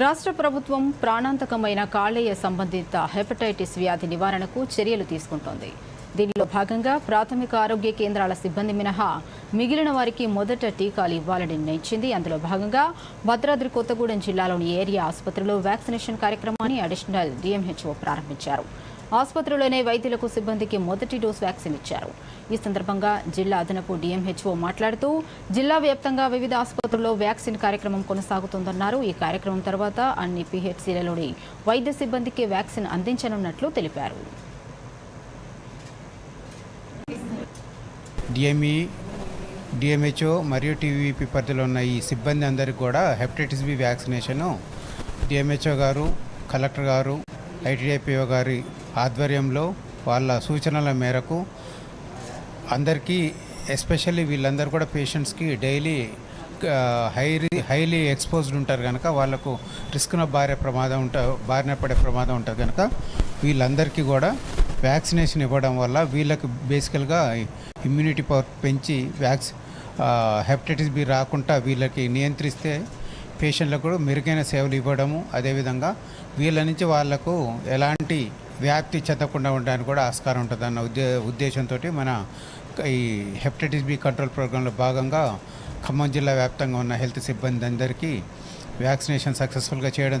రాష్ట్ర ప్రభుత్వం ప్రాణాంతకమైన కాళేయ సంబంధిత హెపటైటిస్ వ్యాధి నివారణకు చర్యలు తీసుకుంటోంది. దీనిలో భాగంగా ప్రాథమిక ఆరోగ్య కేంద్రాల సిబ్బంది మినహా మిగిలిన వారికి మొదట టీకాలు ఇవ్వాలని నిర్ణయించింది. అందులో భాగంగా భద్రాద్రి కొత్తగూడెం జిల్లాలోని ఏరియా ఆసుపత్రిలో వ్యాక్సినేషన్ కార్యక్రమాన్ని అడిషనల్ డిఎంహెచ్ఓ ప్రారంభించారు. ఆసుపత్రిలోనే వైద్యులకు సిబ్బందికి మొదటి డోస్ వ్యాక్సిన్ ఇచ్చారు. ఈ సందర్భంగా జిల్లా అదనపు డిఎంహెచ్ఓ మాట్లాడుతూ జిల్లా వ్యాప్తంగా వివిధ ఆసుపత్రుల్లో వ్యాక్సిన్ కార్యక్రమం కొనసాగుతోందన్నారు. ఈ కార్యక్రమం తర్వాత అన్ని పిహెచ్సిలలోని వైద్య సిబ్బందికి వ్యాక్సిన్ అందించనున్నట్లు తెలిపారు. డిఎంఈ డిఎంహెచ్ఓ మరియు టీవీపీ పరిధిలో ఉన్న ఈ సిబ్బంది అందరికీ కూడా హెపటైటిస్ బి వ్యాక్సినేషను. డిఎంహెచ్ఓ గారు కలెక్టర్ గారు ఐటీడీపీఓ గారి ఆధ్వర్యంలో వాళ్ళ సూచనల మేరకు అందరికీ ఎస్పెషల్లీ వీళ్ళందరూ కూడా పేషెంట్స్కి డైలీ హైలీ హైలీ ఎక్స్పోజ్డ్ ఉంటారు కనుక వాళ్ళకు రిస్క్న బారే ప్రమాదం ఉంట బారిన పడే ప్రమాదం ఉంటుంది కనుక వీళ్ళందరికీ కూడా వ్యాక్సినేషన్ ఇవ్వడం వల్ల వీళ్ళకి బేసికల్గా ఇమ్యూనిటీ పవర్ పెంచి వ్యాక్స్ హెపటైటిస్ బి రాకుండా వీళ్ళకి నియంత్రిస్తే పేషెంట్లకు కూడా మెరుగైన సేవలు ఇవ్వడము అదేవిధంగా వీళ్ళ నుంచి వాళ్ళకు ఎలాంటి వ్యాప్తి చెందకుండా ఉండడానికి కూడా ఆస్కారం ఉంటుంది అన్న ఉద్దే ఉద్దేశంతో మన ఈ హెపటైటిస్ బి కంట్రోల్ ప్రోగ్రాంలో భాగంగా ఖమ్మం జిల్లా వ్యాప్తంగా ఉన్న హెల్త్ సిబ్బంది అందరికీ వ్యాక్సినేషన్ సక్సెస్ఫుల్గా చేయడం జరిగింది